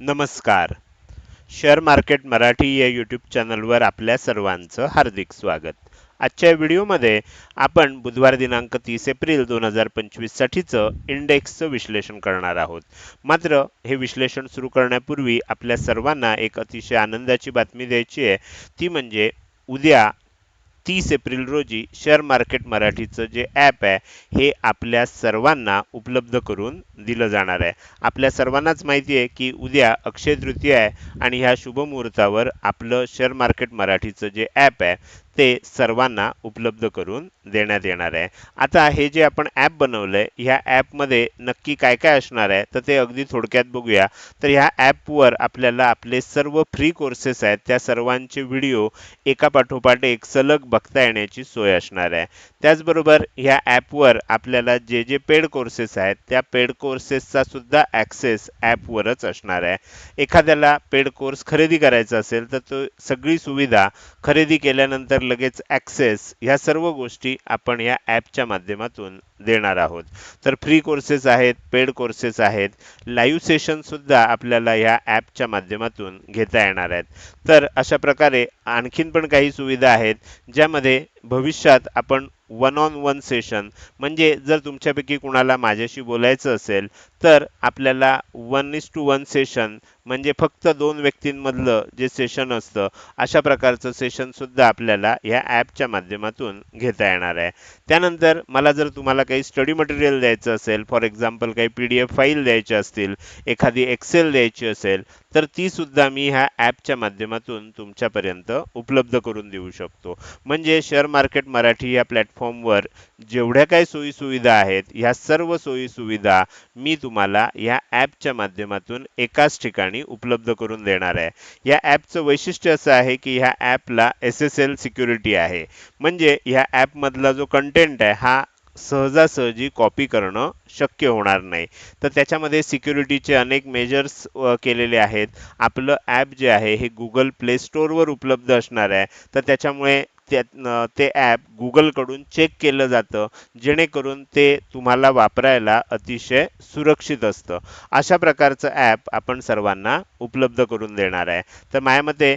नमस्कार. Share market Marathi या YouTube चॅनलवर आपल्या सर्वांचं हार्दिक स्वागत. आजच्या व्हिडिओमध्ये आपण बुधवार दिनांक तीस एप्रिल दोन हजार पंचवीससाठीचं इंडेक्सचं विश्लेषण करणार आहोत. मात्र हे विश्लेषण सुरू करण्यापूर्वी आपल्या सर्वांना एक अतिशय आनंदाची बातमी द्यायची आहे. ती म्हणजे उद्या तीस एप्रिल रोजी शेअर मार्केट मराठीचं जे ॲप आहे हे आपल्या सर्वांना उपलब्ध करून दिलं जाणार आहे. आपल्या सर्वांनाच माहिती आहे की उद्या अक्षय तृतीय आहे आणि ह्या शुभमुहूर्तावर आपलं शेअर मार्केट मराठीचं जे ॲप आहे ते सर्वांना उपलब्ध करून देण्यात येणार आहे. आता हे जे आपण ॲप बनवलंय ह्या ॲपमध्ये नक्की काय काय असणार आहे तर ते अगदी थोडक्यात बघूया. तर ह्या ॲपवर आपल्याला आपले सर्व फ्री कोर्सेस आहेत त्या सर्वांचे व्हिडिओ एका पाठोपाठ एक सलग बघता येण्याची सोय असणार आहे. त्याचबरोबर ह्या ॲपवर आपल्याला जे जे पेड कोर्सेस आहेत त्या पेड कोर्सेसचा सुद्धा ॲक्सेस ॲपवरच असणार आहे. एखाद्याला पेड कोर्स खरेदी करायचा असेल तर तो सगळी सुविधा खरेदी केल्यानंतर लगेच ॲक्सेस ह्या सर्व गोष्टी आपण या ॲपच्या माध्यमातून देणार आहोत. तर फ्री कोर्सेस आहेत पेड कोर्सेस आहेत. लाईव्ह सेशन सुद्धा आपल्याला या ॲपच्या माध्यमातून घेता येणार आहेत. तर अशा प्रकारे आणखीन पण काही सुविधा आहेत ज्यामध्ये भविष्यात आपण वन ऑन वन सेशन म्हणजे जर तुमच्यापैकी कुणाला माझ्याशी बोलायचं असेल तर आपल्याला one is to one session म्हणजे फक्त दोन व्यक्तींमधलं जे सेशन असतं अशा प्रकारचं सेशन सुद्धा आपल्याला या ॲपच्या माध्यमातून घेता येणार आहे. त्यानंतर मला जर तुम्हाला काही स्टडी मटेरियल द्यायचं असेल फॉर एक्झाम्पल काही पी डी एफ फाईल द्यायच्या असतील एखादी एक्सेल द्यायची असेल तर ती सुद्धा मी ह्या ॲपच्या माध्यमातून तुमच्यापर्यंत उपलब्ध करून देऊ शकतो. म्हणजे शेअर मार्केट मराठी या प्लॅटफॉर्मवर जेवढ्या काही सोयीसुविधा आहेत ह्या सर्व सोयीसुविधा मी तुम्हाला या ॲपच्या माध्यमातून एकाच ठिकाणी उपलब्ध करून देणार आहे. या ॲपचं वैशिष्ट्य असं आहे की ह्या ॲपला एस एस एल सिक्युरिटी आहे. म्हणजे ह्या ॲपमधला जो कंटेंट आहे हा सहजासहजी कॉपी करणं शक्य होणार नाही. तर त्याच्यामध्ये सिक्युरिटीचे अनेक मेजर्स केलेले आहेत. आपलं ॲप जे आहे हे गुगल प्ले स्टोअरवर उपलब्ध असणार आहे. तर त्याच्यामुळे त्या ते ॲप गुगलकडून चेक केलं जातं जेणेकरून ते तुम्हाला वापरायला अतिशय सुरक्षित असतं. अशा प्रकारचं ॲप आपण सर्वांना उपलब्ध करून देणार आहे. तर माझ्या मते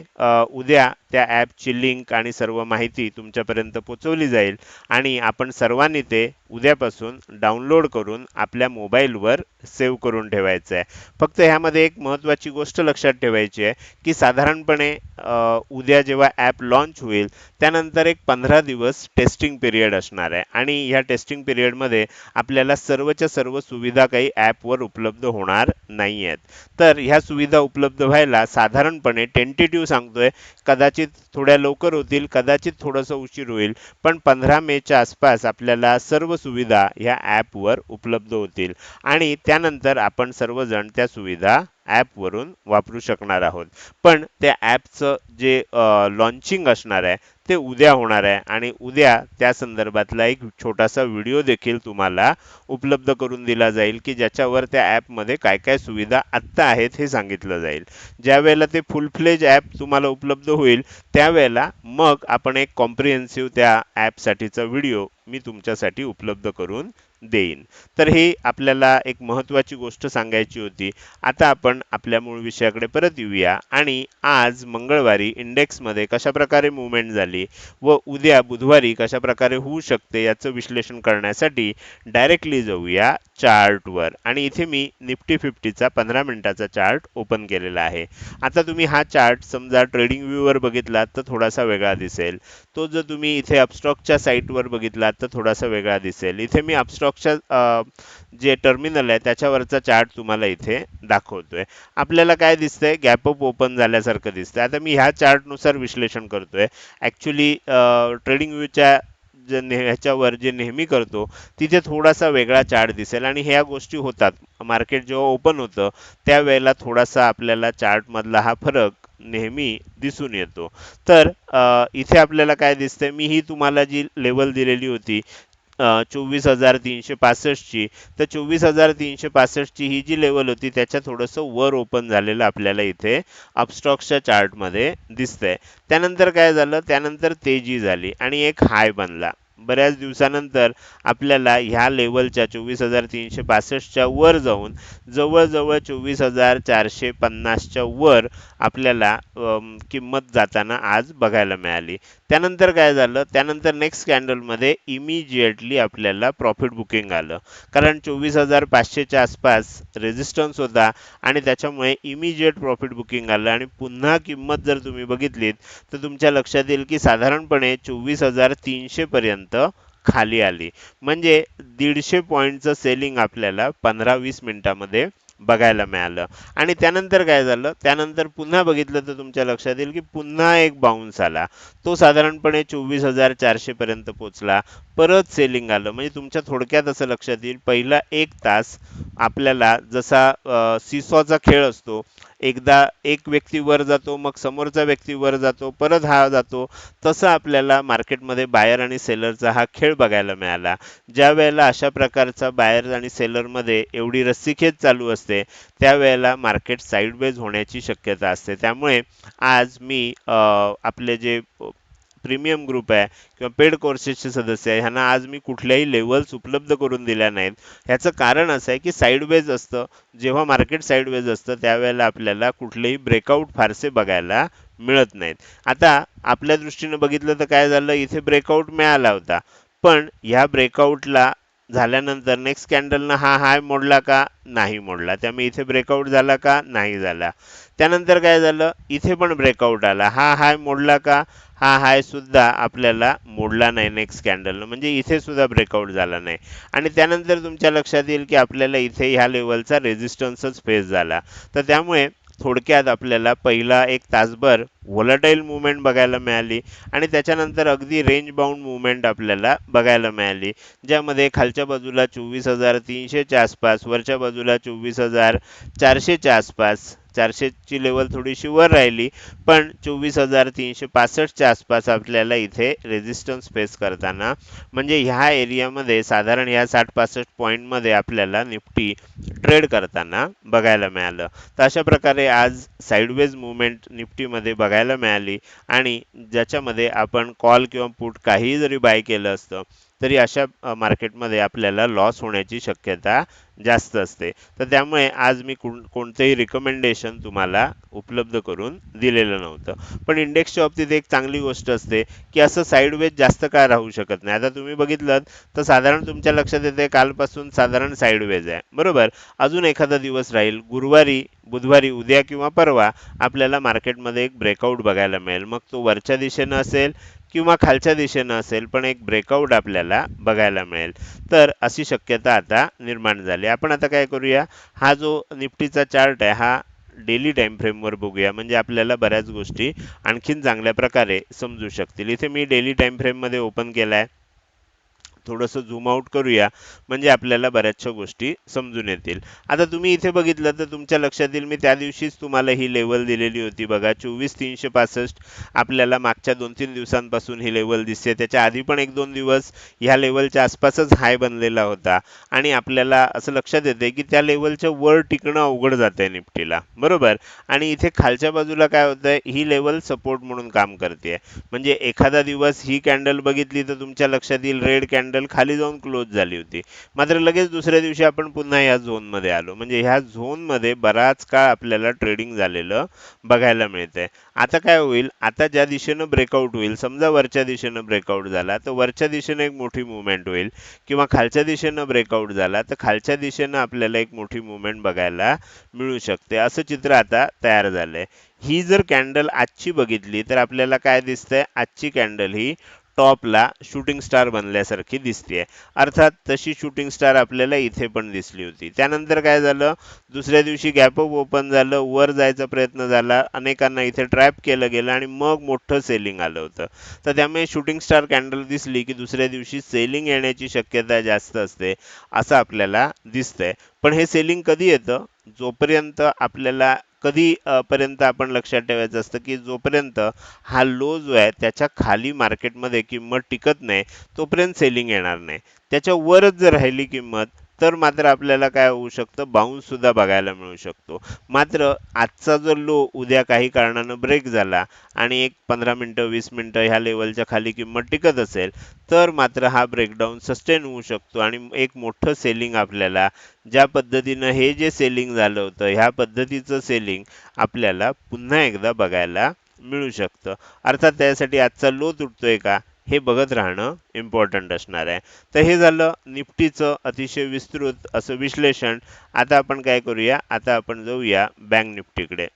उद्या त्या ॲपची लिंक आणि सर्व माहिती तुमच्यापर्यंत पोचवली जाईल. आणि आपण सर्वांनी ते उद्यापासून डाउनलोड करून आपल्या मोबाईलवर सेव्ह करून ठेवायचं आहे. फक्त ह्यामध्ये एक महत्त्वाची गोष्ट लक्षात ठेवायची आहे की साधारणपणे उद्या जेव्हा ॲप लॉन्च होईल त्यानंतर एक पंधरा दिवस टेस्टिंग पिरियड असणार आहे. आणि ह्या टेस्टिंग पिरियडमध्ये आपल्याला सर्वच्या सर्व सुविधा काही ॲपवर उपलब्ध होणार नाही आहेत. तर ह्या सुविधा उपलब्ध व्हायला साधारणपणे टेंटेटिव्ह सांगतोय कदाचित थोड्या लवकर होतील कदाचित थोडंसं उशीर होईल पण पंधरा मेच्या आसपास आपल्याला सर्व सुविधा ह्या ॲपवर उपलब्ध होतील. आणि त्यानंतर आपण सर्वजण त्या सुविधा ॲपवरून वापरू शकणार आहोत. पण त्या ॲपचं जे लॉन्चिंग असणार आहे ते उद्या होणार आहे आणि उद्या त्या संदर्भातला एक छोटासा व्हिडिओ देखील तुम्हाला उपलब्ध करून दिला जाईल की ज्याच्यावर त्या ॲपमध्ये काय काय सुविधा आत्ता आहेत हे सांगितलं जाईल. ज्यावेळेला ते फुल फ्लेज ॲप तुम्हाला उपलब्ध होईल त्यावेळेला मग आपण एक कॉम्प्रिहेन्सिव्ह त्या ॲपसाठीचा व्हिडिओ मी तुमच्यासाठी उपलब्ध करून देईन. तर ही आपल्याला एक महत्त्वाची गोष्ट सांगायची होती. आता आपण आपल्या मूळ विषयाकडे परत येऊया आणि आज मंगळवारी इंडेक्समध्ये कशाप्रकारे मुवमेंट झाली व उद्या बुधवारी कशा प्रकारे होऊ शकते याचं विश्लेषण करण्यासाठी डायरेक्टली जाऊया चार्टवर. आणि इथे मी निफ्टी फिफ्टीचा पंधरा मिनिटाचा चार्ट ओपन केलेला आहे. आता तुम्ही हा चार्ट समजा ट्रेडिंग व्ह्यूवर बघितलात तर थोडासा वेगळा दिसेल. तो जर तुम्ही इथे अपस्टॉकच्या साईटवर बघितलात तर थोडासा वेगळा दिसेल. इथे मी अपस्टॉकच्या जे टर्मिनल आहे त्याच्यावरचा चार्ट तुम्हाला इथे दाखवतोय. आपल्याला काय दिसतंय? गॅप अप ओपन झाल्यासारखं दिसतंय. आता मी ह्या चार्टनुसार विश्लेषण करतोय. ॲक्च्युली ट्रेडिंग व्ह्यूच्या जे ह्याच्यावर जे नेहमी करतो तिथे थोडासा वेगळा चार्ट दिसेल. आणि ह्या गोष्टी होतात. मार्केट जेव्हा ओपन होतं त्यावेळेला थोडासा आपल्याला चार्टमधला हा फरक नेहमी दिसून येतो. तर इथे आपल्याला काय दिसतंय? मी ही तुम्हाला जी लेवल दिलेली होती चोवीस हजार तीनशे पासष्टची तर चोवीस हजार तीनशे पासष्टची ही जी लेवल होती त्याच्या थोडंसं वर ओपन झालेलं आपल्याला इथे अपस्टॉक्सच्या चार्टमध्ये दिसतंय. त्यानंतर काय झालं? त्यानंतर तेजी झाली आणि एक हाय बनला. बऱ्याच दिवसानंतर आपल्याला ह्या लेवलच्या चोवीस हजार तीनशे पासष्टच्या वर जाऊन जवळजवळ चोवीस हजार चारशे पन्नासच्या वर आपल्याला किंमत जाताना आज बघायला मिळाली. त्यानंतर काय झालं? त्यानंतर नेक्स्ट कॅन्डलमध्ये इमिजिएटली आपल्याला प्रॉफिट बुकिंग आलं. कारण चोवीस हजार पाचशेच्या आसपास रेजिस्टन्स होता आणि त्याच्यामुळे इमिजिएट प्रॉफिट बुकिंग आलं. आणि पुन्हा किंमत जर तुम्ही बघितलीत तर तुमच्या लक्षात येईल की साधारणपणे चोवीस हजार तीनशेपर्यंत पर्यंत खाली आली. म्हणजे दीडशे पॉईंटचं सेलिंग आपल्याला पंधरा वीस मिनिटामध्ये बघायला मिळालं. आणि त्यानंतर काय झालं? त्यानंतर पुन्हा बघितलं तर तुमच्या लक्षात येईल की पुन्हा एक बाउन्स आला. तो साधारणपणे चोवीस हजार चारशे पर्यंत पोहोचला. परत सेलिंग आलं. म्हणजे तुमच्या थोडक्यात असं लक्षात येईल पहिला एक तास आपल्याला जसा सिसॉचा सीसॉचा खेळ असतो एकदा एक व्यक्ती वर जातो मग समोरचा व्यक्ती वर जातो परत हा जातो तसं आपल्याला मार्केटमध्ये बायर आणि सेलरचा हा खेळ बघायला मिळाला. ज्या वेळेला अशा प्रकारचा बायर आणि सेलरमध्ये एवढी रस्सीखेच चालू असते त्यावेळेला मार्केट साईडवेज होण्याची शक्यता असते. त्यामुळे आज मी आपले जे प्रीमियम ग्रुप आहे किंवा पेड कोर्सेसचे सदस्य आहे ह्यांना आज मी कुठल्याही लेवल्स उपलब्ध करून दिल्या नाहीत. ह्याचं कारण असं आहे की साईडवेज असतं. जेव्हा मार्केट साईडवेज असतं त्यावेळेला आपल्याला कुठलेही ब्रेकआउट फारसे बघायला मिळत नाहीत. आता आपल्या दृष्टीनं बघितलं तर काय झालं? इथे ब्रेकआउट मिळाला होता. पण ह्या ब्रेकआउटला झाल्यानंतर नेक्स्ट कॅन्डलनं हा हाय मोडला का? नाही मोडला. त्यामुळे इथे ब्रेकआउट झाला का? नाही झाला. त्यानंतर काय झालं? इथे पण ब्रेकआउट आला. हा हाय मोडला का? हा हाय सुद्धा आपल्याला मोडला नाही नेक्स्ट कॅन्डलनं म्हणजे इथे सुद्धा ब्रेकआउट झाला नाही. आणि त्यानंतर तुमच्या लक्षात येईल की आपल्याला इथे ह्या लेवलचा रेजिस्टन्सच फेस झाला. तर त्यामुळे थोडक्यात आपल्याला पहिला एक तासभर व्होलाटाईल मुवमेंट बघायला मिळाली आणि त्याच्यानंतर अगदी रेंज बाउंड मुवमेंट आपल्याला बघायला मिळाली ज्यामध्ये खालच्या बाजूला चोवीस हजार तीनशेच्या आसपास वरच्या बाजूला चोवीस हजार चारशेच्या आसपास चारशेची लेवल थोडीशी वर राहिली पण चोवीस हजार तीनशे पासष्टच्या आसपास आपल्याला इथे रेजिस्टन्स फेस करताना म्हणजे ह्या एरियामध्ये साधारण ह्या साठ पासष्ट पॉईंटमध्ये आपल्याला निफ्टी ट्रेड करताना बघायला मिळालं. तर अशा प्रकारे आज साईडवेज मुवमेंट निफ्टीमध्ये बघायला मिळाली आणि ज्याच्यामध्ये आपण कॉल किंवा पुट काहीही जरी बाय केलं असतं तरी अशा मार्केटमध्ये आपल्याला लॉस होण्याची शक्यता जास्त असते. तर त्यामुळे आज मी कोण कोणतेही रिकमेंडेशन तुम्हाला उपलब्ध करून दिलेलं नव्हतं. पण इंडेक्सच्या बाबतीत एक चांगली गोष्ट असते की असं साईडवेज जास्त काळ राहू शकत नाही. आता तुम्ही बघितलं तर साधारण तुमच्या लक्षात येते कालपासून साधारण साईडवेज आहे. बरोबर? अजून एखादा दिवस राहील गुरुवारी बुधवारी उद्या किंवा परवा आपल्याला मार्केटमध्ये एक ब्रेकआउट बघायला मिळेल. मग तो वरच्या दिशेनं असेल किंवा खालच्या दिशेनं असेल पण एक ब्रेकआउट आपल्याला बघायला मिळेल. तर अशी शक्यता आता निर्माण झाली. आपण आता काय करूया? हा जो निफ्टीचा चार्ट आहे हा डेली टाईम फ्रेमवर बघूया. म्हणजे आपल्याला बऱ्याच गोष्टी आणखीन चांगल्या प्रकारे समजू शकतील. इथे मी डेली टाईम फ्रेममध्ये ओपन केला आहे थोडंसं झूम आउट करूया. म्हणजे आपल्याला बऱ्याचशा गोष्टी समजून येतील. आता तुम्ही इथे बघितलं तर तुमच्या लक्षात येईल मी त्या दिवशीच तुम्हाला ही लेवल दिलेली होती बघा. चोवीस तीनशे पासष्ट आपल्याला मागच्या दोन तीन दिवसांपासून ही लेवल दिसते. त्याच्या आधी पण एक दोन दिवस ह्या लेवलच्या आसपासच हाय बनलेला होता. आणि आपल्याला असं लक्षात येते की त्या लेवलच्या वर टिकणं अवघड जातंय निफ्टीला बरोबर? आणि इथे खालच्या बाजूला काय होतंय? ही लेवल सपोर्ट म्हणून काम करते म्हणजे एखादा दिवस ही कॅन्डल बघितली तर तुमच्या लक्षात येईल रेड कॅन्डल खाली जाऊन क्लोज झाली होती. मात्र लगेच दुसऱ्या दिवशी आपण पुन्हा या झोनमध्ये आलो. म्हणजे ह्या झोनमध्ये बराच काळ आपल्याला ट्रेडिंग झालेलं बघायला मिळतंय. आता काय होईल? आता ज्या दिशेनं ब्रेकआउट होईल समजा वरच्या दिशेनं ब्रेकआउट झाला तर वरच्या दिशेनं एक मोठी मुवमेंट होईल. किंवा खालच्या दिशेनं ब्रेकआउट झाला तर खालच्या दिशेनं आपल्याला एक मोठी मुवमेंट बघायला मिळू शकते. असं चित्र आता तयार झालंय. ही जर कॅन्डल आजची बघितली तर आपल्याला काय दिसतंय? आजची कॅन्डल ही टॉपला शूटिंग स्टार बनल्यासारखी दिसते अर्थात तशी शूटिंग स्टार आपल्याला इथे पण दिसली होती. त्यानंतर काय झालं? दुसऱ्या दिवशी गॅपअप ओपन झालं वर जायचा प्रयत्न झाला अनेकांना इथे ट्रॅप केलं गेलं आणि मग मोठं सेलिंग आलं होतं. तर त्यामुळे शूटिंग स्टार कॅन्डल दिसली की दुसऱ्या दिवशी सेलिंग येण्याची शक्यता जास्त असते असं आपल्याला दिसतंय. पण हे सेलिंग कधी येतं? जोपर्यंत आपल्याला कधी पर्यंत आपण लक्षात ठेवायचं असतं की जोपर्यंत हा लो जो आहे त्याच्याखाली मार्केटमध्ये किंमत टिकत नाही तोपर्यंत सेलिंग येणार नाही. त्याच्या वरच जर राहिली किंमत तर मात्र आपल्याला काय होऊ शकतं? बाउन्स सुद्धा बघायला मिळू शकतो. मात्र आजचा जर लो उद्या काही कारणानं ब्रेक झाला आणि एक पंधरा मिनटं वीस मिनटं ह्या लेवलच्या खाली किंमत टिकत असेल तर मात्र हा ब्रेकडाऊन सस्टेन होऊ शकतो आणि एक मोठं सेलिंग आपल्याला ज्या पद्धतीनं हे जे सेलिंग झालं होतं ह्या पद्धतीचं सेलिंग आपल्याला पुन्हा एकदा बघायला मिळू शकतं. अर्थात त्यासाठी आजचा लो तुटतोय का? हे बघत राहणं इम्पॉर्टंट असणार आहे. तर हे झालं निफ्टीचं अतिशय विस्तृत असं विश्लेषण. आता आपण काय करूया? आता आपण जाऊया बँक निफ्टीकडे.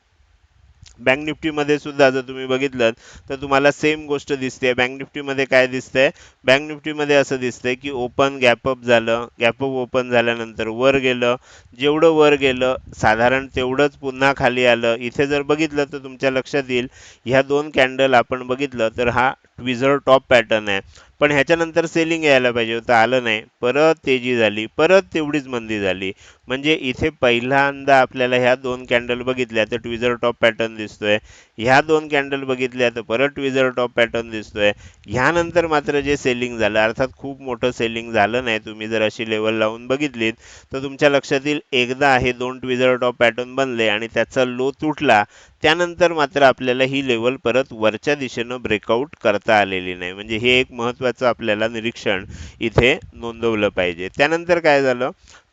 बँक निफ्टीमध्ये सुद्धा जर तुम्ही बघितलं तर तुम्हाला सेम गोष्ट दिसते. बँक निफ्टीमध्ये काय दिसतंय? बँक निफ्टीमध्ये असं दिसतंय की ओपन गॅपअप झालं. गॅपअप ओपन झाल्यानंतर वर गेलं. जेवढं वर गेलं साधारण तेवढंच पुन्हा खाली आलं. इथे जर बघितलं तर तुमच्या लक्षात येईल ह्या दोन कॅन्डल आपण बघितलं तर हा ट्विझर टॉप पॅटर्न आहे. पण ह्याच्यानंतर सेलिंग यायला पाहिजे होतं आलं नाही. परत तेजी झाली परत तेवढीच मंदी झाली. म्हणजे इथे पहिल्यांदा आपल्याला ह्या दोन कॅन्डल बघितल्या तर ट्विझर टॉप पॅटर्न दिसतोय. ह्या दोन कॅन्डल बघितल्या तर परत ट्विझर टॉप पॅटर्न दिसतोय. ह्यानंतर मात्र जे सेलिंग झालं अर्थात खूप मोठं सेलिंग झालं नाही तुम्ही जर अशी लेवल लावून बघितलीत तर तुमच्या लक्षात येईल एकदा हे दोन ट्विझर टॉप पॅटर्न बनले आणि त्याचा लो तुटला त्यानंतर मात्र आपल्याला ही लेवल परत वरच्या दिशेनं ब्रेकआउट करता आलेली नाही. म्हणजे हे एक महत्त्वाचं आपल्याला निरीक्षण इथे नोंदवलं पाहिजे. त्यानंतर काय झालं?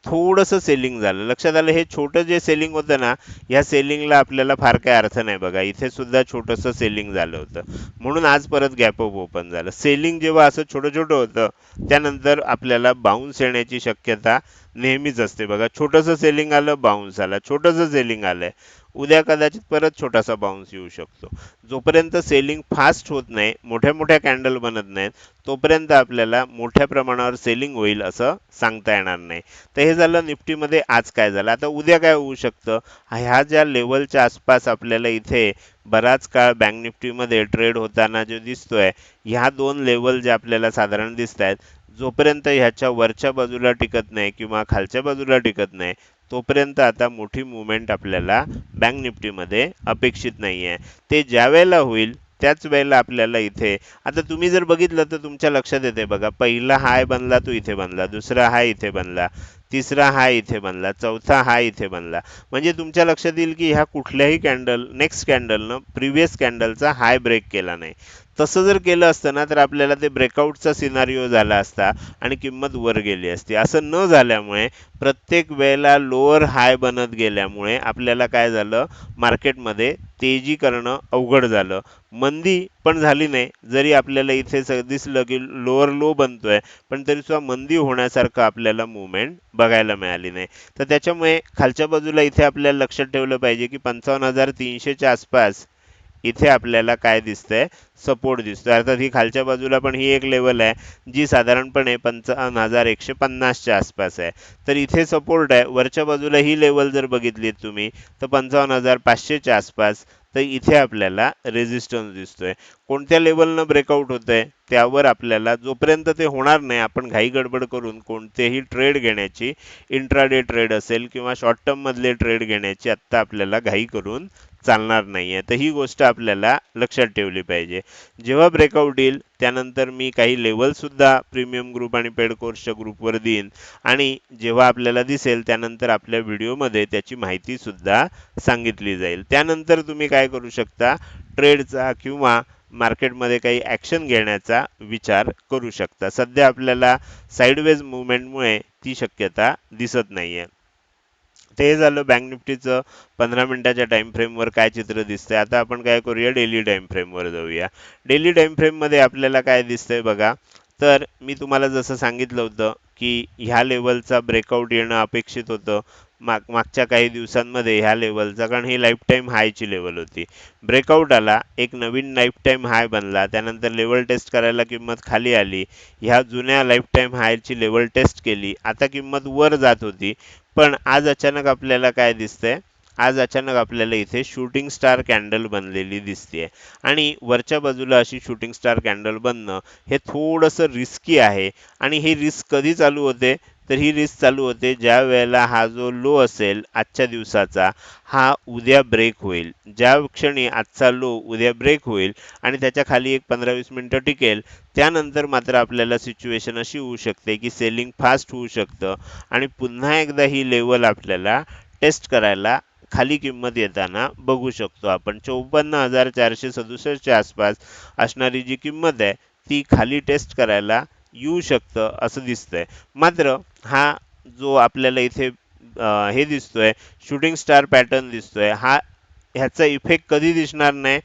थोडंसं सेलिंग झालं. लक्षात आलं हे छोटं जे सेलिंग होतं ना ह्या सेलिंगला आपल्याला फार काही अर्थ नाही बघा. इथे सुद्धा छोटंसं सेलिंग झालं होतं. म्हणून आज परत गॅपअप ओपन झालं. सेलिंग जेव्हा असं छोटं छोटं होतं त्यानंतर आपल्याला बाउन्स येण्याची शक्यता नेहमीच असते बघा. छोटंसं सेलिंग आलं बाउन्स आला. छोटंसं सेलिंग आलं उद्या कदाचित परत छोटासा बाउन्स येऊ शकतो. जोपर्यंत सेलिंग फास्ट होत नाही मोठ्या मोठ्या कॅन्डल बनत नाहीत तोपर्यंत आपल्याला मोठ्या प्रमाणावर सेलिंग होईल असं सांगता येणार नाही. तर हे झालं निफ्टीमध्ये आज काय झालं? आता उद्या काय होऊ शकतं? ह्या ज्या लेवलच्या आसपास आपल्याला इथे बराच काळ बँक निफ्टीमध्ये ट्रेड होताना जो दिसतोय ह्या दोन लेवल जे आपल्याला साधारण दिसत आहेत जोपर्यंत ह्याच्या वरच्या बाजूला टिकत नाही किंवा खालच्या बाजूला टिकत नाही तोपर्यंत आता मोठी मुवमेंट आपल्याला बँक निफ्टीमध्ये अपेक्षित नाही आहे ते ज्या वेळेला होईल त्याच वेळेला आपल्याला इथे आता तुम्ही जर बघितलं तर तुमच्या लक्षात येते बघा पहिला हाय बनला तो इथे बनला दुसरा हाय इथे बनला. तिसरा हाय इथे बनला चौथा हाय इथे बनला. म्हणजे तुमच्या लक्षात येईल की ह्या कुठल्याही कॅन्डल नेक्स्ट कॅन्डलनं प्रिव्हियस कॅन्डलचा हाय ब्रेक केला नाही. तसं जर केलं असतं ना तर आपल्याला ते ब्रेकआउटचा सिनारिओ झाला असता आणि किंमत वर गेली असती. असं न झाल्यामुळे प्रत्येक वेळेला लोअर हाय बनत गेल्यामुळे आपल्याला काय झालं? मार्केटमध्ये तेजी करणं अवघड झालं. मंदी पण झाली नाही. जरी आपल्याला इथे स दिसलं की लोअर लो बनतोय पण तरी सुद्धा मंदी होण्यासारखं आपल्याला मुवमेंट बघायला मिळाली नाही. तर त्याच्यामुळे खालच्या बाजूला इथे आपल्याला लक्षात ठेवलं पाहिजे की पंचावन्न हजार तीनशेच्या आसपास इथे आपल्याला काय दिसतंय? सपोर्ट दिसतोय. अर्थात ही खालच्या बाजूला पण ही एक लेवल आहे जी साधारणपणे पंचावन्न हजार एकशे पन्नासच्या आसपास आहे. तर इथे सपोर्ट आहे. वरच्या बाजूला ही लेवल जर बघितलीत तुम्ही तर पंचावन्न हजार पाचशेच्या आसपास तर इथे आपल्याला रेझिस्टन्स दिसतोय. कोणत्या लेवलनं ब्रेकआउट होतंय त्यावर आपल्याला जोपर्यंत ते होणार नाही आपण घाई गडबड करून कोणतेही ट्रेड घेण्याची इंट्राडे ट्रेड असेल किंवा शॉर्ट टर्म मधले ट्रेड घेण्याची आत्ता आपल्याला घाई करून चालणार नाहीये. तर ही गोष्ट आपल्याला लक्षात ठेवली पाहिजे. जेव्हा ब्रेकआउट येईल त्यानंतर मी काही लेवल सुद्धा प्रीमियम ग्रुप आणि पेड कोर्सच्या ग्रुपवर देईन. आणि जेव्हा आपल्याला दिसेल त्यानंतर आपल्या व्हिडिओमध्ये त्याची माहिती सुद्धा सांगितली जाईल. त्यानंतर तुम्ही काय करू शकता? ट्रेडचा किंवा मार्केटमध्ये काही ॲक्शन घेण्याचा विचार करू शकता. सध्या आपल्याला साईडवेज मुवमेंटमुळे ती शक्यता दिसत ते झालं बँक निफ्टीचं पंधरा मिनिटाच्या टाइम फ्रेमवर काय चित्र दिसतंय? आता आपण काय करूया? डेली टाइम फ्रेमवर जाऊया. डेली टाइम फ्रेममध्ये आपल्याला काय दिसतंय बघा? तर मी तुम्हाला जसं सांगितलं होतं की ह्या लेवलचा ब्रेकआउट येणं अपेक्षित होतं. माग मागच्या काही दिवसांमध्ये ह्या लेवलचा कारण ही लाईफ टाईम हायची लेवल होती. ब्रेकआउट आला एक नवीन लाईफ टाईम हाय बनला. त्यानंतर लेवल टेस्ट करायला किंमत खाली आली. ह्या जुन्या लाईफ टाईम हायची लेवल टेस्ट केली. आता किंमत वर जात होती. पण आज अचानक आपल्याला काय दिसतंय? आज अचानक आपल्याला इथे शूटिंग स्टार कॅन्डल बनलेली दिसते आणि वरच्या बाजूला अशी शूटिंग स्टार कॅन्डल बनणं हे थोडंसं रिस्की आहे. आणि ही रिस्क कधी चालू होते? तर ही रिस्क चालू होते ज्या वेळेला हा जो लो असेल आजच्या दिवसाचा हा उद्या ब्रेक होईल. ज्या क्षणी आजचा लो उद्या ब्रेक होईल आणि त्याच्याखाली एक पंधरा वीस मिनिटं टिकेल त्यानंतर मात्र आपल्याला सिच्युएशन अशी होऊ शकते की सेलिंग फास्ट होऊ शकतं आणि पुन्हा एकदा ही लेवल आपल्याला टेस्ट करायला खाली किंमत येताना बघू शकतो आपण. चौपन्न हजार चारशे सदुसष्टच्या आसपास असणारी जी किंमत आहे ती खाली टेस्ट करायला येऊ शकतं असं दिसतंय. मात्र हा जो आपल्याला इथे हे दिसतोय शूटिंग स्टार पॅटर्न दिसतोय हा ह्याचा इफेक्ट कधी दिसणार नाही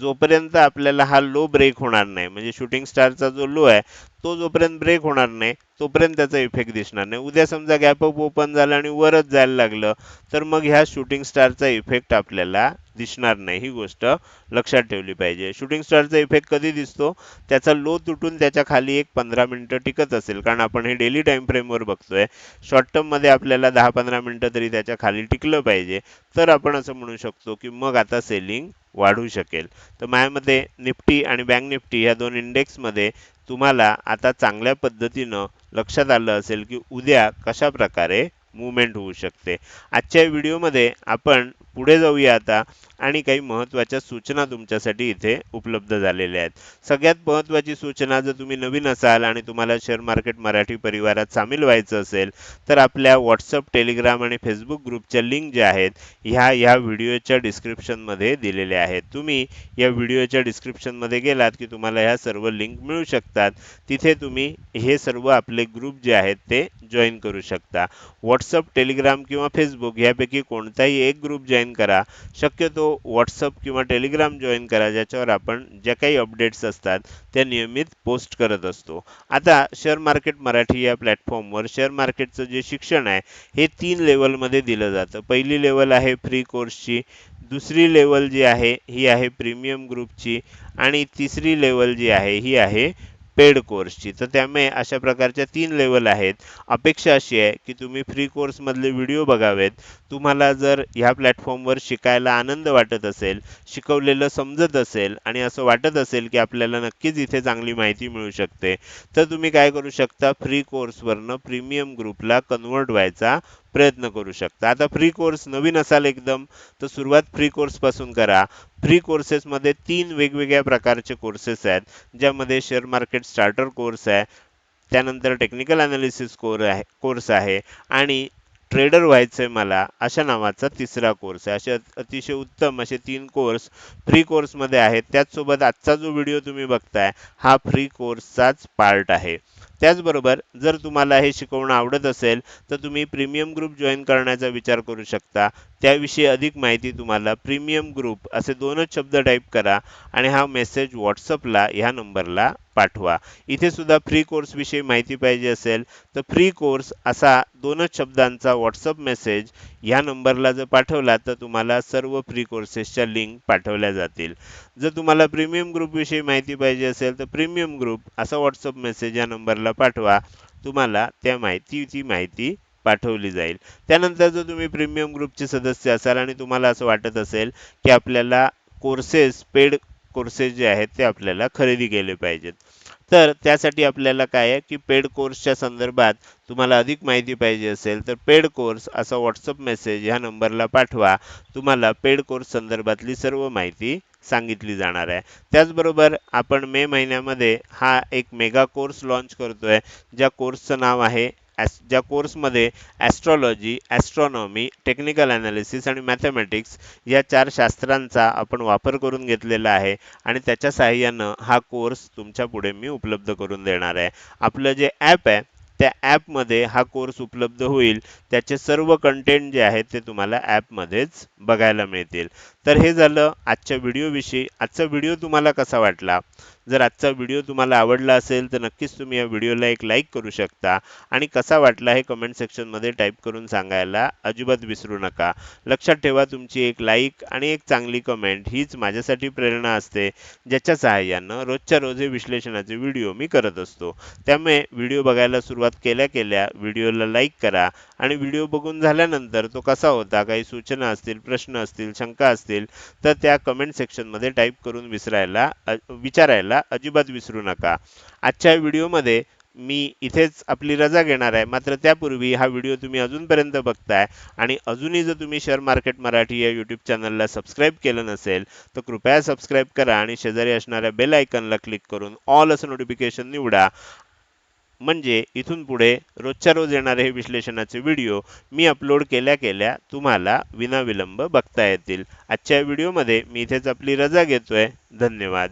जोपर्यंत आपल्याला हा लो ब्रेक होणार नाही. म्हणजे शूटिंग स्टारचा जो लो आहे तो जोपर्यंत ब्रेक होणार नाही तोपर्यंत त्याचा इफेक्ट दिसणार नाही. उद्या समजा गॅप अप ओपन झालं आणि वरच जायला लागलं तर मग ह्या शूटिंग स्टारचा इफेक्ट आपल्याला दिसणार नाही. ही गोष्ट लक्षात ठेवली पाहिजे. शूटिंग स्टारचा इफेक्ट कधी दिसतो? त्याचा लो तुटून त्याच्याखाली एक पंधरा मिनिटं टिकत असेल. कारण आपण हे डेली टाइम फ्रेमवर बघतोय. शॉर्ट टर्ममध्ये आपल्याला दहा पंधरा मिनिटं तरी त्याच्याखाली टिकलं पाहिजे. तर आपण असं म्हणू शकतो की मग आता सेलिंग वाढू शकेल. तर माझ्यामध्ये निफ्टी आणि बँक निफ्टी ह्या दोन इंडेक्समध्ये तुम्हाला आता चांगल्या पद्धतीनं लक्षात आलं असेल की उद्या कशा प्रकारे मुवमेंट होऊ शकते. आजच्या व्हिडिओमध्ये आपण पुढे जाऊया आता. आणि काही महत्त्वाच्या सूचना तुमच्यासाठी इथे उपलब्ध झालेल्या आहेत. सगळ्यात महत्त्वाची सूचना जर तुम्ही नवीन असाल आणि तुम्हाला शेअर मार्केट मराठी परिवारात सामील व्हायचं असेल तर आपल्या व्हॉट्सअप टेलिग्राम आणि फेसबुक ग्रुपच्या लिंक ज्या आहेत ह्या ह्या व्हिडिओच्या डिस्क्रिप्शनमध्ये दिलेल्या आहेत. तुम्ही या व्हिडिओच्या डिस्क्रिप्शनमध्ये गेलात की तुम्हाला ह्या सर्व लिंक मिळू शकतात. तिथे तुम्ही हे सर्व आपले ग्रुप जे आहेत ते जॉईन करू शकता. व्हॉट्सअप टेलिग्राम किंवा फेसबुक यापैकी कोणताही एक ग्रुप जॉईन करा. शक्यतो व्हॉट्सअप किंवा टेलिग्राम जॉईन करा ज्याच्यावर आपण ज्या काही अपडेट्स असतात त्या नियमित पोस्ट करत असतो. आता शेअर मार्केट मराठी या प्लॅटफॉर्मवर शेअर मार्केटचं जे शिक्षण आहे हे तीन लेवलमध्ये दिलं जातं. पहिली लेवल आहे फ्री कोर्सची दुसरी लेवल जी आहे ही आहे प्रीमियम ग्रुपची आणि तिसरी लेवल जी आहे ही आहे पेड कोर्सची तर त्यामुळे अशा प्रकारच्या तीन लेवल आहेत. अपेक्षा अशी आहे की तुम्ही फ्री कोर्समधले व्हिडिओ बघावेत. तुम्हाला जर ह्या प्लॅटफॉर्मवर शिकायला आनंद वाटत असेल शिकवलेलं समजत असेल आणि असं वाटत असेल की आपल्याला नक्कीच इथे चांगली माहिती मिळू शकते तर तुम्ही काय करू शकता? फ्री कोर्सवरनं प्रीमियम ग्रुपला कन्वर्ट व्हायचा प्रयत्न करू शकता. आता फ्री कोर्स नवीन असाल एकदम तर सुरुवात फ्री कोर्सपासून करा. फ्री कोर्सेसमध्ये तीन वेगवेगळ्या प्रकारचे कोर्सेस आहेत ज्यामध्ये शेअर मार्केट स्टार्टर कोर्स आहे त्यानंतर टेक्निकल अनालिसिस कोर आहे कोर्स आहे आणि ट्रेडर व्हायचं आहे मला अशा नावाचा तिसरा कोर्स आहे. असे अतिशय उत्तम असे तीन कोर्स फ्री कोर्समध्ये आहेत. त्याचसोबत आजचा जो व्हिडिओ तुम्ही बघताय हा फ्री कोर्सचाच पार्ट आहे. त्याचबरोबर जर तुम्हाला हे शिकवणं आवडत असेल तर तुम्ही प्रीमियम ग्रुप जॉईन करण्याचा विचार करू शकता. त्याविषयी अधिक माहिती तुम्हाला प्रीमियम ग्रुप असे दोनच शब्द टाईप करा आणि हा मेसेज व्हॉट्सअपला ह्या नंबरला पाठवा. इथे सुद्धा फ्री कोर्सविषयी माहिती पाहिजे असेल तर फ्री कोर्स असा दोनच शब्दांचा व्हॉट्सअप मेसेज ह्या नंबरला जर पाठवला तर तुम्हाला सर्व फ्री कोर्सेसच्या लिंक पाठवल्या जातील. जर तुम्हाला प्रीमियम ग्रुपविषयी माहिती पाहिजे असेल तर प्रीमियम ग्रुप असा व्हॉट्सअप मेसेज या नंबरला पाठवा. तुम्हाला त्या माहिती ती माहिती पाठवली जाईल. त्यानंतर जर तुम्ही प्रीमियम ग्रुपचे सदस्य असाल आणि तुम्हाला असं वाटत असेल की आपल्याला कोर्सेस पेड कोर्सेस जे आहेत ते आपल्याला खरेदी केले पाहिजेत. तर त्यासाठी आपल्याला काय आहे की पेड कोर्सच्या संदर्भात तुम्हाला अधिक माहिती पाहिजे असेल तर पेड कोर्स असा व्हॉट्सअप मेसेज ह्या नंबरला पाठवा. तुम्हाला पेड कोर्स संदर्भातली सर्व माहिती सांगितली जाणार आहे. त्याचबरोबर आपण मे महिन्यामध्ये हा एक मेगा कोर्स लॉन्च करतोय ज्या कोर्सचं नाव आहे ॲस ज्या कोर्समध्ये ॲस्ट्रॉलॉजी ॲस्ट्रॉनॉमी टेक्निकल ॲनालिसिस आणि मॅथमॅटिक्स या चार शास्त्रांचा आपण वापर करून घेतलेला आहे आणि त्याच्या साहाय्यानं हा कोर्स तुमच्यापुढे मी उपलब्ध करून देणार आहे. आपलं जे ॲप आहे त्या ॲपमध्ये हा कोर्स उपलब्ध होईल. त्याचे सर्व कंटेंट जे आहेत ते तुम्हाला ॲपमध्येच बघायला मिळतील. तर हे झालं आजच्या व्हिडिओविषयी आजचा व्हिडिओ तुम्हाला कसा वाटला? जर आजचा व्हिडिओ तुम्हाला आवडला असेल तर नक्कीच तुम्ही या व्हिडिओला एक लाईक करू शकता. आणि कसा वाटला हे कमेंट सेक्शनमध्ये टाईप करून सांगायला अजिबात विसरू नका. लक्षात ठेवा तुमची एक लाईक आणि एक चांगली कमेंट हीच माझ्यासाठी प्रेरणा असते ज्याच्या सहाय्यानं रोजच्या रोज हे विश्लेषणाचे व्हिडिओ मी करत असतो. त्यामुळे व्हिडिओ बघायला सुरुवात केल्या केल्या व्हिडिओला लाईक करा आणि व्हिडिओ बघून झाल्यानंतर तो कसा होता काही सूचना असतील प्रश्न असतील शंका असतील तर त्या कमेंट सेक्शनमध्ये टाईप करून विसरायला विचारायला करायला अजिबात विसरू नका. आजच्या व्हिडिओमध्ये मी इथेच आपली रजा घेणार आहे. मात्र त्यापूर्वी हा व्हिडिओ तुम्ही अजूनपर्यंत बघताय आणि अजूनही जर तुम्ही शेअर मार्केट मराठी या यूट्यूब चॅनलला सबस्क्राईब केलं नसेल तर कृपया सबस्क्राईब करा आणि शेजारी असणाऱ्या बेल आयकनला क्लिक करून ऑल असं नोटिफिकेशन निवडा. म्हणजे इथून पुढे रोजच्या रोज येणारे हे विश्लेषणाचे व्हिडिओ मी अपलोड केल्या केल्या तुम्हाला विनाविलंब बघता येतील. आजच्या व्हिडिओमध्ये मी इथेच आपली रजा घेतोय. धन्यवाद.